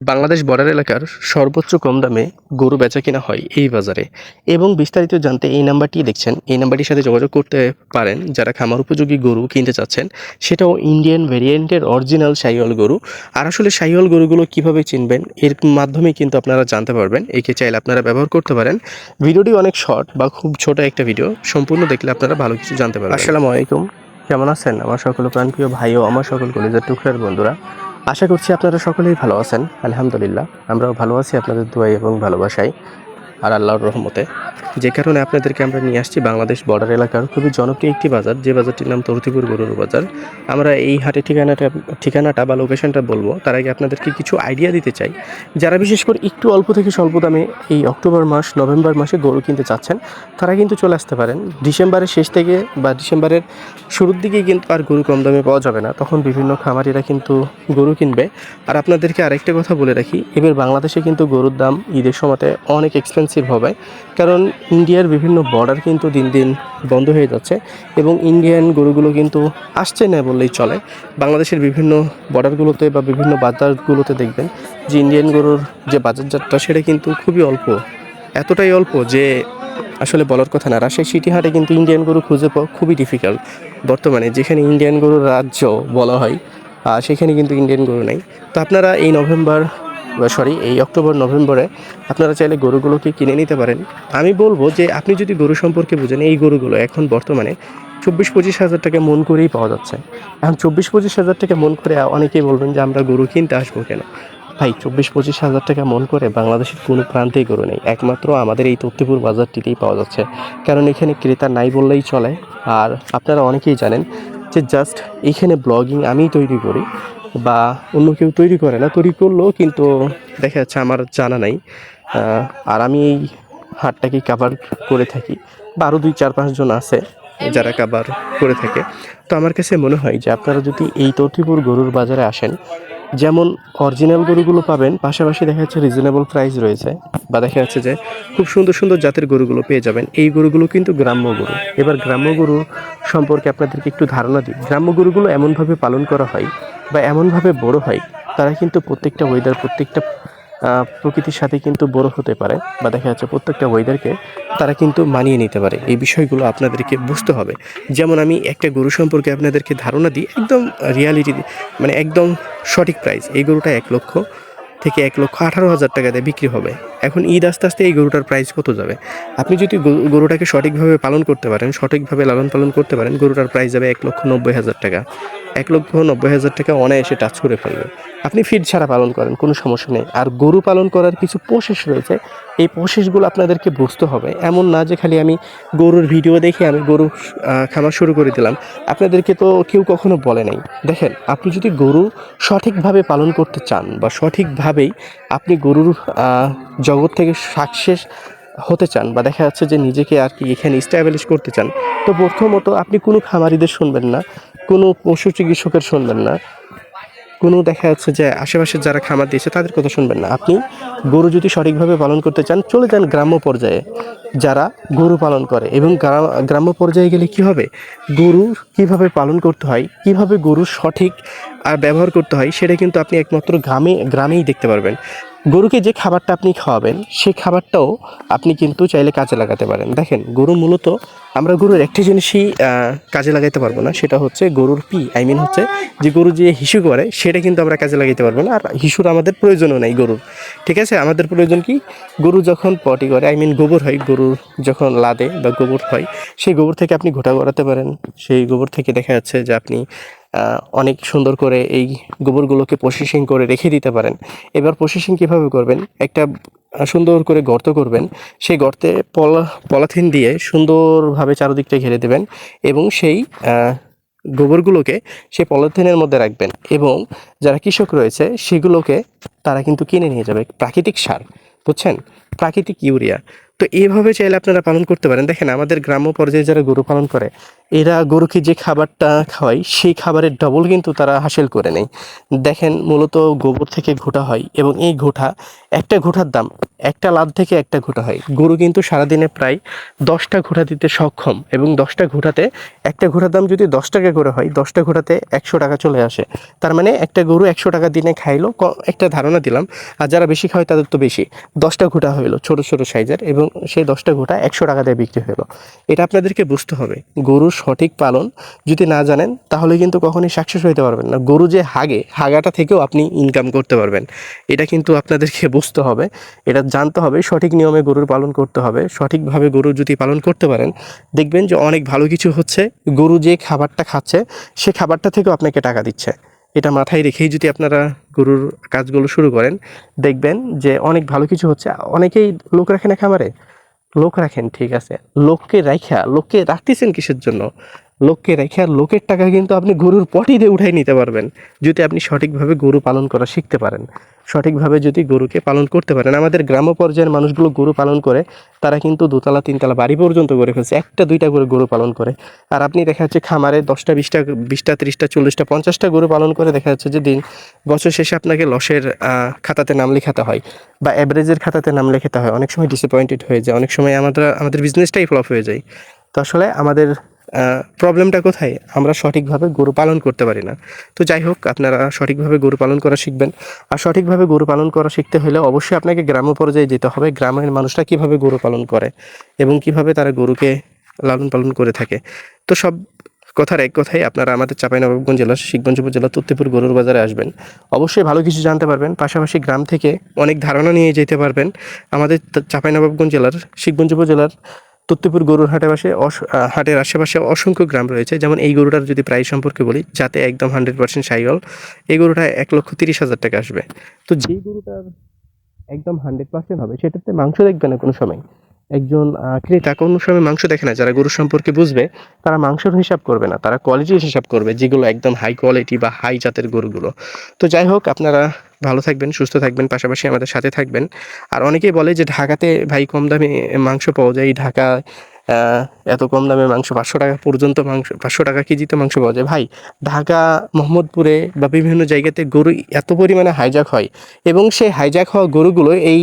Bangladesh border এলাকার সর্বোচ্চ কম দামে গরু বেচা কিনা হয় এই বাজারে। এবং বিস্তারিত জানতে এই নাম্বারটি দেখছেন। এই নাম্বারটির সাথে যোগাযোগ করতে পারেন যারা খামার উপযোগী গরু কিনতে চাচ্ছেন। সেটাও ইন্ডিয়ান ভেরিয়েন্টের অরিজিনাল সাইওয়াল গরু। আর আসলে সাইওয়াল গরুগুলো কীভাবে চিনবেন, এর মাধ্যমে কিন্তু আপনারা জানতে পারবেন। একে চাইলে আপনারা ব্যবহার করতে পারেন। ভিডিওটি অনেক শর্ট বা খুব ছোট একটা ভিডিও সম্পূর্ণ দেখলে আপনারা ভালো কিছু জানতে পারবেন। আসসালামু আলাইকুম। কেমন আছেন? আমার সকল প্রাণপ্রিয় ভাই ও আমার সকল কলেজের টুকরার বন্ধুরা। আশা করছি আপনারা সকলেই ভালো আছেন। আলহামদুলিল্লাহ, আমরাও ভালো আছি আপনাদের দোয়াই এবং ভালোবাসাই। আর আল্লাহর রহমতে। যে কারণে আপনাদেরকে আমরা নিয়ে আসছি বাংলাদেশ বর্ডার এলাকার খুবই জনপ্রিয় একটি বাজার, যে বাজারটির নাম তরতিপুর গরুর বাজার। আমরা এই হাটে ঠিকানাটা ঠিকানাটা বা লোকেশনটা বলব। তার আগে আপনাদেরকে কিছু আইডিয়া দিতে চাই। যারা বিশেষ করে একটু অল্প থেকে স্বল্প দামে এই অক্টোবর মাস, নভেম্বর মাসে গরু কিনতে চাচ্ছেন, তারা কিন্তু চলে আসতে পারেন। ডিসেম্বরের শেষ থেকে বা ডিসেম্বরের শুরুর দিকেই কিন্তু আর গরু কম দামে পাওয়া যাবে না। তখন বিভিন্ন খামারিরা কিন্তু গরু কিনবে। আর আপনাদেরকে আরেকটা কথা বলে রাখি, এবার বাংলাদেশে কিন্তু গরুর দাম ঈদের সময়তে অনেক এক্সপেন্সিভ হবে। কারণ ইন্ডিয়ার বিভিন্ন বর্ডার কিন্তু দিন দিন বন্ধ হয়ে যাচ্ছে এবং ইন্ডিয়ান গরুগুলো কিন্তু আসছে না বললেই চলে। বাংলাদেশের বিভিন্ন বর্ডারগুলোতে বা বিভিন্ন বাজারগুলোতে দেখবেন যে ইন্ডিয়ান গরুর যে বাজারজাতটা সেটা কিন্তু খুবই অল্প। এতটাই অল্প যে আসলে বলার কথা না। রাজশাহী সিটি হাটে কিন্তু ইন্ডিয়ান গরু খুঁজে পাওয়া খুবই ডিফিকাল্ট বর্তমানে যেখানে ইন্ডিয়ান গরুর রাজ্য বলা হয় সেখানে কিন্তু ইন্ডিয়ান গরু নেই। তো আপনারা এই নভেম্বর সরি এই অক্টোবর, নভেম্বরে আপনারা চাইলে গরুগুলোকে কিনে নিতে পারেন। আমি বলব যে আপনি যদি গরু সম্পর্কে বুঝেন, এই গরুগুলো এখন বর্তমানে চব্বিশ পঁচিশ হাজার টাকা মন করেই পাওয়া যাচ্ছে। এখন চব্বিশ পঁচিশ হাজার টাকা মন করে অনেকেই বলবেন যে আমরা গরু কিনতে আসব কেন? ভাই চব্বিশ পঁচিশ হাজার টাকা মন করে বাংলাদেশের কোনো প্রান্তেই গরু নেই। একমাত্র আমাদের এই তত্তিপুর বাজারটিতেই পাওয়া যাচ্ছে। কারণ এখানে ক্রেতা নাই বললেই চলে। আর আপনারা অনেকেই জানেন যে জাস্ট এখানে ব্লগিং আমিই তৈরি করি। বা অন্য কেউ তৈরি করে না, তৈরি করলেও কিন্তু দেখা যাচ্ছে আমার জানা নাই। আর আমি এই হাটটাকে কাভার করে থাকি। বা আরও দুই চার পাঁচজন আছে যারা কাবার করে থাকে। তো আমার কাছে মনে হয় যে আপনারা যদি এই তথিপুর গরুর বাজারে আসেন যেমন অরিজিনাল গরুগুলো পাবেন, পাশাপাশি দেখা যাচ্ছে রিজনেবল প্রাইস রয়েছে বা দেখা যাচ্ছে যে খুব সুন্দর সুন্দর জাতের গরুগুলো পেয়ে যাবেন। এই গরুগুলো কিন্তু গ্রাম্য গরু। এবার গ্রাম্য গরু সম্পর্কে আপনাদেরকে একটু ধারণা দিই। গ্রাম্য গরুগুলো এমনভাবে পালন করা হয় বা এমনভাবে বড় হয়, তারা কিন্তু প্রত্যেকটা ওয়েদার প্রত্যেকটা প্রকৃতির সাথে কিন্তু বড় হতে পারে বা দেখা যাচ্ছে প্রত্যেকটা ওয়েদারকে তারা কিন্তু মানিয়ে নিতে পারে। এই বিষয়গুলো আপনাদেরকে বুঝতে হবে। যেমন আমি একটা গরু সম্পর্কে আপনাদেরকে ধারণা দিই, একদম রিয়ালিটি মানে একদম সঠিক প্রাইস এই গরুটা এক লক্ষ থেকে এক লক্ষ আঠারো হাজার টাকা দিয়ে বিক্রি হবে। এখন ঈদ আস্তে আস্তে এই গরুটার প্রাইস কত যাবে? আপনি যদি গরু- গরুটাকে সঠিকভাবে পালন করতে পারেন, সঠিকভাবে লালন পালন করতে পারেন, গরুটার প্রাইস যাবে এক লক্ষ নব্বই হাজার টাকা। এক লক্ষ নব্বই হাজার টাকা অনায়াসে টাচ করে ফেলবে। আপনি ফিড ছাড়া পালন করেন, কোনো সমস্যা নেই। আর গরু পালন করার কিছু প্রসেস রয়েছে। এই প্রসেসগুলো আপনাদেরকে বুঝতে হবে। এমন না যে খালি আমি গরুর ভিডিও দেখে আমি গরু খামার শুরু করে দিলাম। আপনাদেরকে তো কেউ কখনো বলে নাই। দেখেন, আপনি যদি গরু সঠিকভাবে পালন করতে চান বা সঠিকভাবেই আপনি গরুর জগৎ থেকে সাকসেস হতে চান বা দেখা যাচ্ছে যে নিজেকে আর কি এখানে স্ট্যাবলিশ করতে চান, তো প্রথমত আপনি কোনো খামারিদের শুনবেন না, কোনো পশু চিকিৎসকের শুনবেন না, কোনো দেখা যাচ্ছে যে আশেপাশে যারা খামার দিয়েছে তাদের কথা শুনবেন না। আপনি গরু যদি সঠিকভাবে পালন করতে চান, চলে যান গ্রাম্য পর্যায়ে যারা গরু পালন করে এবং গ্রা- গ্রাম্য পর্যায়ে গেলে কি হবে? গরু কীভাবে পালন করতে হয়, কীভাবে গরুর সঠিক আর ব্যবহার করতে হয়, সেটা কিন্তু আপনি একমাত্র গ্রামে, গ্রামেই দেখতে পারবেন। গরুকে যে খাবারটা আপনি খাওয়াবেন, সেই খাবারটাও আপনি কিন্তু চাইলে কাজে লাগাতে পারেন। দেখেন, গরু মূলত আমরা গরুর একটি জিনিসই কাজে লাগাইতে পারব না, সেটা হচ্ছে গরুর পি। আই মিন হচ্ছে যে গরু যে হিসু করে, সেটা কিন্তু আমরা কাজে লাগাইতে পারব না, আর হিসুর আমাদের প্রয়োজনও নাই গরুর। ঠিক আছে? আমাদের প্রয়োজন কি? গরু যখন পটি করে আই মিন গোবর হয়, গরুর যখন লাদে বা গোবর হয়, সেই গোবর থেকে আপনি ঘোটা করাতে পারেন। সেই গোবর থেকে দেখা যাচ্ছে যে আপনি অনেক সুন্দর করে এই গোবরগুলোকে প্রসেসিং করে রেখে দিতে পারেন। এবার প্রসেসিং কীভাবে করবেন? একটা সুন্দর করে গর্ত করবেন। সেই গর্তে পলা, পলাথিন দিয়ে সুন্দরভাবে চারদিকটা ঘিরে দেবেন এবং সেই গোবরগুলোকে সেই পলিথিনের মধ্যে রাখবেন এবং যারা কৃষক রয়েছে সেগুলোকে তারা কিন্তু কিনে নিয়ে যাবে। প্রাকৃতিক সার, বুঝছেন? প্রাকৃতিক ইউরিয়া। তো এইভাবে চাইলে আপনারা পালন করতে পারেন। দেখেন আমাদের গ্রাম্য পর্যায়ে যারা গরু পালন করে এরা গরুকে যে খাবারটা খাওয়ায়, সেই খাবারের ডবল কিন্তু তারা হাসিল করে নেয়। দেখেন, মূলত গোবর থেকে ঘোটা হয় এবং এই ঘোটা একটা ঘোটার দাম, একটা লাভ থেকে একটা ঘোটা হয়। গরু কিন্তু সারাদিনে প্রায় দশটা ঘোটা দিতে সক্ষম এবং দশটা ঘোটাতে একটা ঘোটার দাম যদি দশ টাকা করে হয়, দশটা ঘোটাতে একশো টাকা চলে আসে। তার মানে একটা গরু একশো টাকা দিনে খাইলো একটা ধারণা দিলাম, আর যারা বেশি খায় তাদের তো বেশি। দশটা ঘোটা হইল ছোট ছোট সাইজের এবং সেই দশটা ঘোটা একশো টাকা দিয়ে বিক্রি হলো এটা আপনাদেরকে বুঝতে হবে। গরুর সঠিক পালন যদি না জানেন, তাহলে কিন্তু কখনোই সাকসেস হইতে পারবেন না। গরু যে হাগে, হাগাটা থেকেও আপনি ইনকাম করতে পারবেন। এটা কিন্তু আপনাদেরকে বুঝতে হবে, এটা জানতে হবে, সঠিক নিয়মে গরুর পালন করতে হবে। সঠিকভাবে গরু যদি পালন করতে পারেন, দেখবেন যে অনেক ভালো কিছু হচ্ছে। গরু যে খাবারটা খাচ্ছে, সে খাবারটা থেকেও আপনাকে টাকা দিচ্ছে। এটা মাথায় রেখেই যদি আপনারা গরুর কাজগুলো শুরু করেন, দেখবেন যে অনেক ভালো কিছু হচ্ছে। অনেকেই লোক রাখে না খামারে। লোক রাখেন ঠিক আছে। লোককে রাখা লোককে রাখতেছেন কিসের জন্য? লোককে রেখে, আর লোকের টাকা কিন্তু আপনি গরুর পটি দিয়ে উঠাই নিতে পারবেন, যদি আপনি সঠিকভাবে গরু পালন করা শিখতে পারেন। সঠিকভাবে যদি গরুকে পালন করতে পারেন, আমাদের গ্রাম পর্যায়ের মানুষগুলো গরু পালন করে, তারা কিন্তু দোতলা, তিনতলা বাড়ি পর্যন্ত করে ফেলছে, একটা, দুইটা করে গরু পালন করে। আর আপনি দেখা যাচ্ছে খামারে দশটা, বিশটা বিশটা, ত্রিশটা, চল্লিশটা, পঞ্চাশটা গরু পালন করে, দেখা যাচ্ছে যে দিন, বছর শেষে আপনাকে লসের খাতাতে নাম লেখাতে হয়, বা অ্যাভারেজের খাতাতে নাম লেখাতে হয়। অনেক সময় ডিসঅ্যাপয়েন্টেড হয়ে যায়, অনেক সময় আমাদের আমাদের বিজনেসটাই ফ্লপ হয়ে যায়। তো আসলে আমাদের প্রবলেমটা কোথায়? আমরা সঠিকভাবে গরু পালন করতে পারি না। তো যাই হোক, আপনারা সঠিকভাবে গরু পালন করা শিখবেন। আর সঠিকভাবে গরু পালন করা শিখতে হলে অবশ্যই আপনাকে গ্রাম্য পর্যায়ে যেতে হবে। গ্রামের মানুষরা কীভাবে গরু পালন করে এবং কীভাবে তারা গরুকে লালন পালন করে থাকে। তো সব কথার এক কথাই আপনারা আমাদের চাঁপাইনবাবগঞ্জ জেলা, শিখগঞ্জ উপজেলা তত্ত্বপুর গরুর বাজারে আসবেন। অবশ্যই ভালো কিছু জানতে পারবেন। পাশাপাশি গ্রাম থেকে অনেক ধারণা নিয়ে যেতে পারবেন। আমাদের চাঁপাইনবাবগঞ্জ জেলার, শিখগঞ্জ উপজেলার তত্ত্বপুর গরুর হাটের পাশে হাটের আশেপাশে অসংখ্য গ্রাম রয়েছে। যেমন এই গরুটার যদি প্রাইস সম্পর্কে বলি, যাতে একদম হান্ড্রেড পার্সেন্ট সাইগল এই গরুটা এক লক্ষ তিরিশ হাজার টাকা আসবে। তো যেই গরুটার একদম হান্ড্রেড পার্সেন্ট হবে, সেটাতে মাংস দেখবে না কোনো সময়। একজন ক্রেতা কোনো সময় মাংস দেখে না। যারা গরু সম্পর্কে বুঝবে, তারা মাংসের হিসাব করবে না। তারা কোয়ালিটির হিসাব করবে, যেগুলো একদম হাই কোয়ালিটি বা হাই জাতের গরুগুলো। তো যাই হোক, আপনারা ভালো থাকবেন, সুস্থ থাকবেন, পাশাপাশি আমাদের সাথে থাকবেন। আর অনেকেই বলে যে ঢাকাতে ভাই কম দামে মাংস পাওয়া যায় ঢাকা এত কম দামে মাংস, পাঁচশো টাকা পর্যন্ত মাংস, পাঁচশো টাকা কেজিতে মাংস পাওয়া যায়। ভাই, ঢাকা, মোহাম্মদপুরে বা বিভিন্ন জায়গাতে গরু এত পরিমাণে হাইজাক হয় এবং সেই হাইজাক হওয়া গরুগুলো এই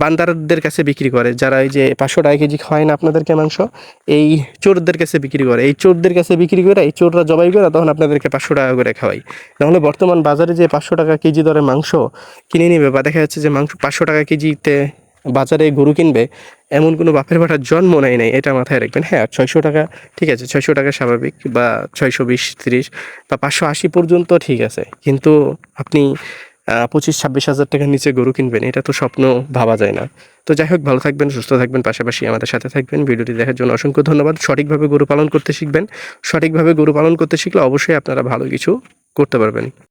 বান্দারদের কাছে বিক্রি করে। যারা এই যে পাঁচশো টাকা কেজি খাওয়ায় না আপনাদেরকে মাংস, এই চোরদের কাছে বিক্রি করে। এই চোরদের কাছে বিক্রি করে, এই চোররা জবাই করে, তখন আপনাদেরকে পাঁচশো টাকা করে খাওয়াই। নাহলে বর্তমান বাজারে যে পাঁচশো টাকা কেজি দরে মাংস কিনে নেবে বা দেখা যাচ্ছে যে মাংস পাঁচশো টাকা কেজিতে বাজারে গরু কিনবে, এমন কোনো বাপের বাটার জন্ম নেয় নাই, এটা মাথায় রাখবেন। হ্যাঁ ছয়শো টাকা, ঠিক আছে, ছয়শো টাকা স্বাভাবিক বা ছয়শো বিশ, তিরিশ বা পাঁচশো আশি পর্যন্ত ঠিক আছে। কিন্তু আপনি পঁচিশ, ছাব্বিশ হাজার টাকার নিচে গরু কিনবেন, এটা তো স্বপ্ন ভাবা যায় না। তো যাই হোক, ভালো থাকবেন, সুস্থ থাকবেন, পাশাপাশি আমাদের সাথে থাকবেন। ভিডিওটি দেখার জন্য অসংখ্য ধন্যবাদ। সঠিকভাবে গরু পালন করতে শিখবেন। সঠিকভাবে গরু পালন করতে শিখলে অবশ্যই আপনারা ভালো কিছু করতে পারবেন।